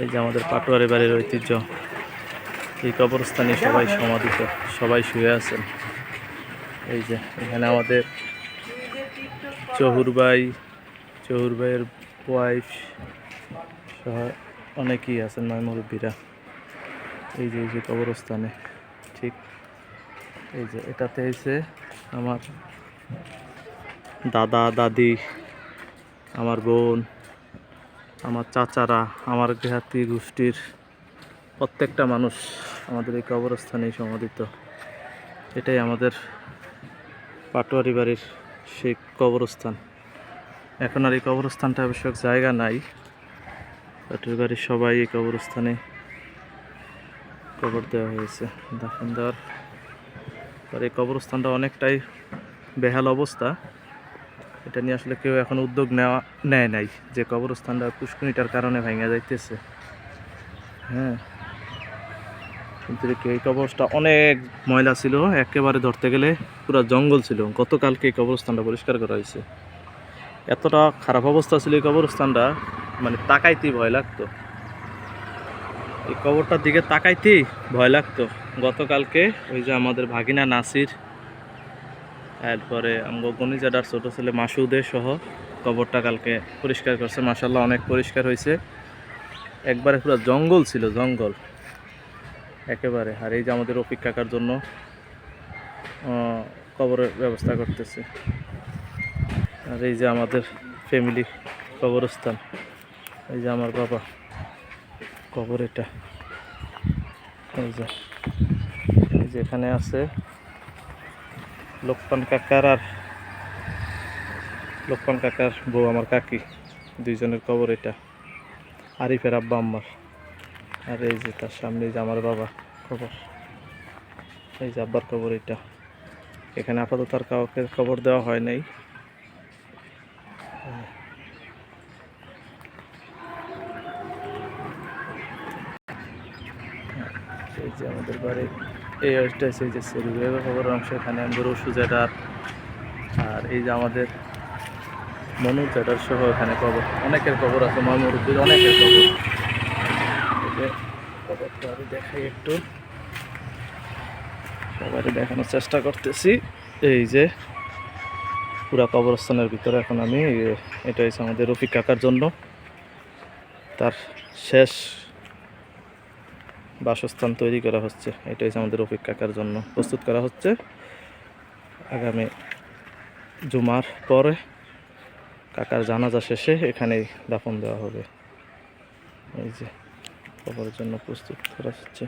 এই যে আমাদের পাটোয়ারি বাড়ির ঐতিহ্য, এই কবরস্থানে সবাই সমাধিত, সবাই শুয়ে আছেন। এই যে এখানে আমাদের চহুর ভাই, চহুর ভাইয়ের ওয়াইফ সহ অনেকেই আছেন, নয় মুরব্বীরা। এই যে এই যে কবরস্থানে, ঠিক এই যে, এটাতে এসে আমার দাদা, দাদি, আমার বোন আমার চাচারা, আমার ঘাতি গোষ্ঠীর প্রত্যেকটা মানুষ আমাদের এই কবরস্থানেই সমাধিত। এটাই আমাদের পাটোয়ারি বাড়ির সেই কবরস্থান। এখন আর এই কবরস্থানটা আবশ্যক জায়গা নাই। পাটোয়ারি বাড়ির সবাই এই কবরস্থানে কবর দেওয়া হয়েছে। দাফন দেওয়ার আর এই কবরস্থানটা অনেকটাই বেহাল অবস্থা। এটা নিয়ে আসলে কেউ এখন উদ্যোগ নেওয়া নেয় নাই যে কবরস্থানটা পুষ্কনিটার কারণে ভেঙে যাইতেছে। হ্যাঁ। কিন্তু এই কবরটা অনেক ময়লা ছিল, একেবারে ধরতে গেলে পুরো জঙ্গল ছিল। গতকালকে এই কবরস্থানটা পরিষ্কার করা হয়েছে। এতটা খারাপ অবস্থা ছিল এই কবরস্থানটা মানে তাকাইতেই ভয় লাগতো। এই কবরটার দিকে তাকাইতেই ভয় লাগতো। গতকালকে ওই যে আমাদের ভাগিনা নাসির এরপরে আমগো গণিজাডার ছোটো ছেলে মাসুদের সহ কবরটা কালকে পরিষ্কার করছে। মাসাল্লাহ অনেক পরিষ্কার হয়েছে। একবারে পুরো জঙ্গল ছিল, জঙ্গল। একেবারে। আর এই যে আমাদের অপেক্ষাকার জন্য কবরের ব্যবস্থা করতেছে। আর এই যে আমাদের ফ্যামিলি কবরস্থান। এই যে আমার বাবা। কবর এটা। এই যে এখানে আছে লোকপান কাকার আর লোকপান কাকার বউ আমার কাকি, দুইজনের কবর এটা। আরিফের আব্বা আম্মার। আর এই যে তার সামনে যে আমার বাবা কবর, এই যে আব্বার কবর এটা। এখানে আপাতত আর কাউকে কবর দেওয়া হয় নাই। এই যে আমাদের বাড়ি। এই অংশটা হচ্ছে এই যে খবরের অংশ এখানে রসু জেডার আর এই যে আমাদের মনু জেডার সহ এখানে কবর অনেকের কবর আছে ময়মুরব্বীর অনেকের কবর কবরটা আমি দেখাই একটু। সবাই দেখানোর চেষ্টা করতেছি। এই যে পুরা কবরস্থানের ভিতরে এখন আমি এটা হচ্ছে আমাদের রফিক কাকার জন্য। তার শেষ বাসস্থান তৈরি করা হচ্ছে। এটা হচ্ছে আমাদের রফিক কাকার জন্য। প্রস্তুত করা হচ্ছে। আগামী জুমার পরে কাকার জানাজা শেষে এখানেই দাফন দেওয়া হবে। এই যে কবরের জন্য প্রস্তুত করা হচ্ছে।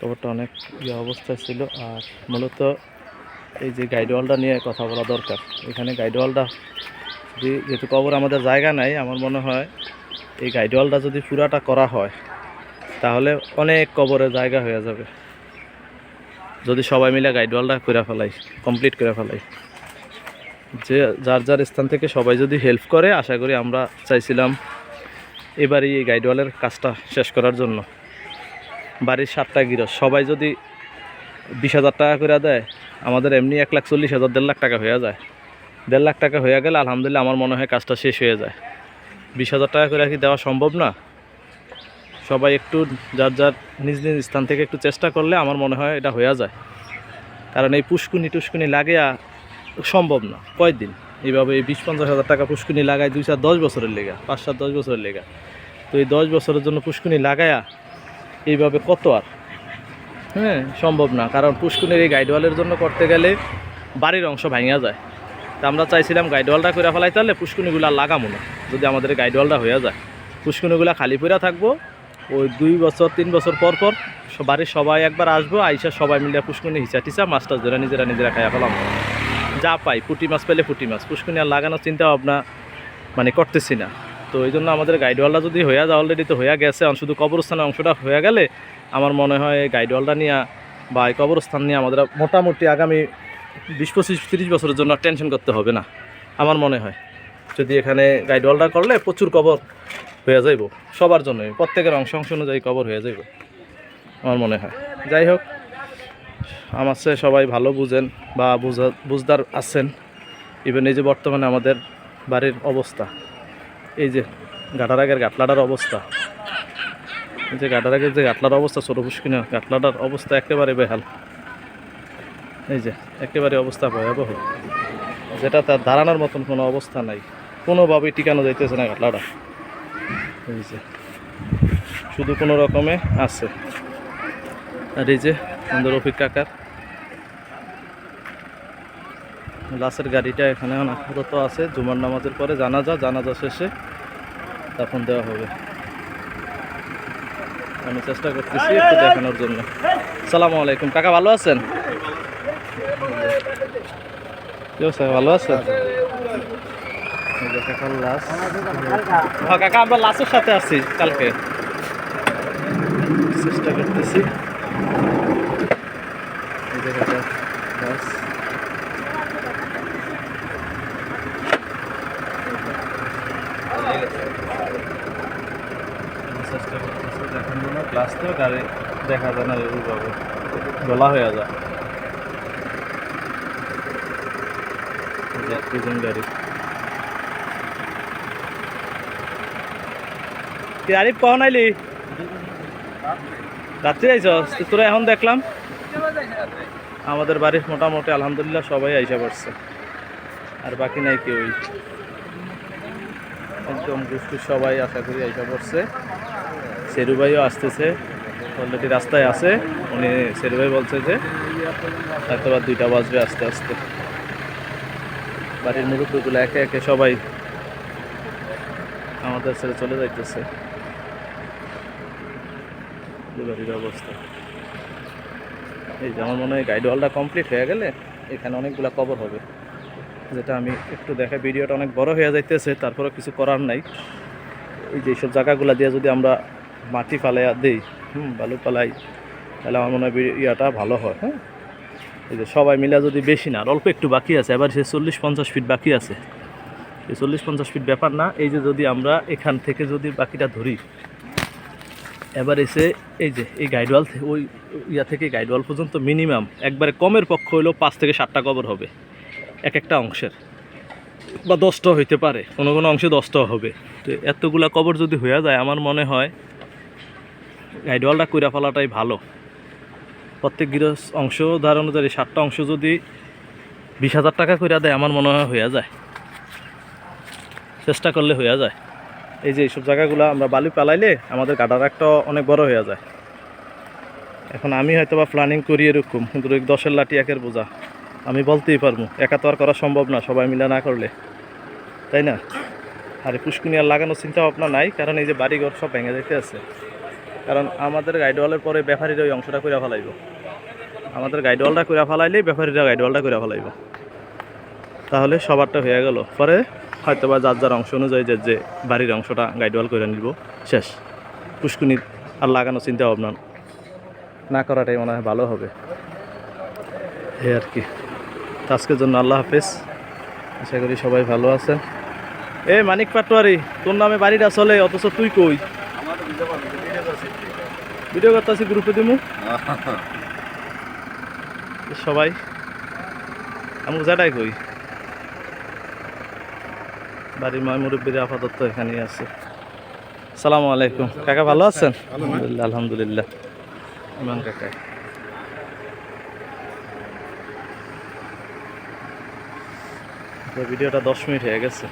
কবরটা অনেক ইয়ে অবস্থায় ছিল আর মূলত এই যে গাইডওয়ালটা নিয়ে কথা বলা দরকার। এখানে গাইডওয়ালটা যদি যেহেতু কবর আমাদের জায়গা নাই, আমার মনে হয় এই গাইডওয়ালটা যদি পুরাটা করা হয় তাহলে অনেক কবরের জায়গা হয়ে যাবে। যদি সবাই মিলে গাইডওয়ালটা করে ফেলাই, কমপ্লিট করে ফেলাই। যে যার যার স্থান থেকে সবাই যদি হেল্প করে, আশা করি আমরা চাইছিলাম এবারই এই গাইডওয়ালের কাজটা শেষ করার জন্য। বাড়ির সাতটা গিরস, সবাই যদি বিশ হাজার টাকা করে দেয়, আমাদের এমনি এক লাখ চল্লিশ হাজার, দেড় লাখ টাকা হয়ে যায়। দেড় লাখ টাকা হয়ে গেলে আলহামদুলিল্লাহ আমার মনে হয় কাজটা শেষ হয়ে যায়। বিশ হাজার টাকা করে কি দেওয়া সম্ভব না? সবাই একটু যার যার নিজ নিজ স্থান থেকে একটু চেষ্টা করলে আমার মনে হয় এটা হয়ে যায়। কারণ এই পুষ্কুনি টুস্কুনি লাগে সম্ভব না। কয়দিন? এইভাবে এই বিশ পঞ্চাশ হাজার টাকা পুষ্কুনি লাগায় দুই চার দশ বছরের লেগা, পাঁচ সাত দশ বছরের লেগা। তো এই দশ বছরের জন্য পুষ্কুনি লাগায়া এইভাবে কত আর? হ্যাঁ সম্ভব না। কারণ পুষ্কুনির এই গাইডওয়ালের জন্য করতে গেলে বাড়ির অংশ ভাঙিয়া যায়। তা আমরা চাইছিলাম গাইডওয়ালটা করে ফেলাই তাহলে পুষ্কুনিগুলো লাগামো না। যদি আমাদের গাইডওয়ালটা হয়ে যায়। পুষ্কুনিগুলো খালি পড়ে থাকব ওই দুই বছর, তিন বছর পর পর বাড়ির সবাই একবার আসব, আইসা সবাই মিলে পুষ্কুনি হিসা টিসা মাছটা ধরে নিজেরা নিজেরা খাইয়া ফেলাম। যা পাই, পুঁটি মাছ পেলে পুঁটি মাছ। পুষ্কুনি আর লাগানোর চিন্তা ভাবনা মানে করতেছি না। তো এই জন্য আমাদের গাইডওয়ালটা যদি হয়ে যায় অলরেডি তো হয়ে গেছে। শুধু কবরস্থানের অংশটা হয়ে গেলে আমার মনে হয় গাইডওয়ালটা নিয়ে বা এই কবরস্থান নিয়ে আমাদের মোটামুটি আগামী বিশ, পঁচিশ, তিরিশ বছরের জন্য টেনশন করতে হবে না, আমার মনে হয়। যদি এখানে গাইডওয়ালটা করলে প্রচুর কবর হয়ে যাইব, সবার জন্য প্রত্যেকের অংশ অংশ অনুযায়ী কবর হয়ে যাইব, আমার মনে হয়। যাই হোক, আমার চেয়ে সবাই ভালো বুঝেন বা বুঝা, বুঝদার আছেন ইভেন এই যে বর্তমানে আমাদের বাড়ির অবস্থা, এই যে গাটার আগের গাটলাটার অবস্থা, এই যে গাটার আগে যে গাটলার অবস্থা, ছোট পুষ্কিনা গাটলাটার অবস্থা একেবারে বেহাল, এই যে একেবারে অবস্থা ভয়াবহ, যেটা তার দাঁড়ানোর মতন কোনো অবস্থা নাই, কোনোভাবেই টিকানো যাইতেছে না গাটলাটা এই যে। শুধু কোনো রকমে আছে। আর এই যে আমাদের রফিক কাকার। লাশের গাড়িটা এখানে আপাতত আছে। জুমার নামাজের পরে জানাজা জানাজা শেষে তখন দেওয়া হবে। আমি চেষ্টা করতেছি একটু দেখানোর জন্য। সালামু আলাইকুম। কাকা, ভালো আছেন? ভালো আছেন? যে লাশ হ্যাঁ কাকা আমরা লাশের সাথে আছি কালকে। চেষ্টা করতেছি। চেষ্টা করতেছি দেখার জন্য গ্লাস তো গাড়ি দেখা যায় না এইভাবে গলা হয়ে যায়। এই গাড়ি। আরিফ কখন আইলি রাত্রে আইছ? তোরা এখন দেখলাম। আমাদের বাড়ির মোটামুটি আলহামদুলিল্লাহ সবাই আইসা পড়ছে। আর বাকি নাই কেউ একদম গোষ্ঠীর সবাই আশা করি আইসা পড়ছে। সেরু ভাইও আসতেছে। অলরেডি রাস্তায় আছে। উনি, সেরু ভাই বলছে যে, হয়তো দুইটা বাজবে আস্তে আস্তে। বাড়ির মুরব্বীগুলো একে একে সবাই আমাদের ছেড়ে চলে যাইতেছে। বাড়ির অবস্থা এই যে আমার মনে হয় গাইড ওয়ালটা কমপ্লিট হয়ে গেলে এখানে অনেকগুলা কবর হবে। যেটা আমি একটু দেখে ভিডিওটা অনেক বড় হয়ে যাইতেছে তারপরে কিছু করার নাই। এই যে এইসব জায়গাগুলো দিয়ে যদি আমরা মাটি ফালাইয়া দিই, হুম, বালু ফালাই, তাহলে আমার মনে হয় ইয়াটা ভালো হয় হ্যাঁ। এই যে সবাই মিলে যদি বেশি না, আর অল্প একটু বাকি আছে, এবার সে চল্লিশ পঞ্চাশ ফিট বাকি আছে। এই চল্লিশ পঞ্চাশ ফিট ব্যাপার না, এই যে যদি আমরা এখান থেকে যদি বাকিটা ধরি এবার এসে এই যে, এই গাইডওয়াল ওই ইয়া থেকে গাইডওয়াল পর্যন্ত মিনিমাম একবারে কমের পক্ষ হলেও পাঁচ থেকে সাতটা কবর হবে, এক একটা অংশের। বা দশটা হইতে পারে, কোনো কোনো অংশে দশটাও হবে। তো এতগুলা কবর যদি হয়ে যায়, আমার মনে হয় গাইডওয়ালটা কইরা ফেলাটাই ভালো। প্রত্যেক গৃহ অংশ ধার অনুযায়ী সাতটা অংশ যদি বিশ হাজার টাকা কইরা দেয়, আমার মনে হয় হয়ে যায়। চেষ্টা করলে হয়ে যায়। এই যে এইসব জায়গাগুলো আমরা বালু পালাইলে আমাদের গাডার একটা অনেক বড় হয়ে যায়। এখন আমি হয়তো বা প্ল্যানিং করি এরকম, কিন্তু দশের লাঠি একের বোঝা। আমি বলতেই পারব, একা তো আর করা সম্ভব না, সবাই মিলে না করলে। তাই না? আর এই পুষ্কুনি আর লাগানোর চিন্তা ভাবনা নাই, কারণ এই যে বাড়িঘর সব ভেঙে যেতে আছে। কারণ আমাদের গাইডওয়ালের পরে ব্যাপারীরা ওই অংশটা করে ফেলাইব। আমাদের গাইডওয়ালটা করে ফেলাইলেই ব্যাপারীরা গাইডওয়ালটা করে ফেলাইব। তাহলে সবারটা হয়ে গেল। পরে হয়তো বা যার যার অংশ অনুযায়ী যে যে বাড়ির অংশটা গাইডওয়াল করে নিব। শেষ। পুষ্কুনির আর লাগানো চিন্তা ভাবনা না করাটাই মনে হয় ভালো হবে। এই আর কি। আজকের জন্য আল্লাহ হাফেজ। আশা করি সবাই ভালো আছেন। এ মানিক পাটোয়ারি তোর নামে বাড়িটা চলে অথচ তুই কই? ভিডিও করতেছি গ্রুপে দিমু। সবাই। আমি যাটাই কই? বাড়ির ময় মুরব্বীরা আপাতত এখানেই আছে। সালাম আলাইকুম। কাকা ভালো আছেন? আলহামদুলিল্লাহ আলহামদুলিল্লাহ। ইমান কাকা। ভিডিওটা দশ মিনিট হয়ে গেছে।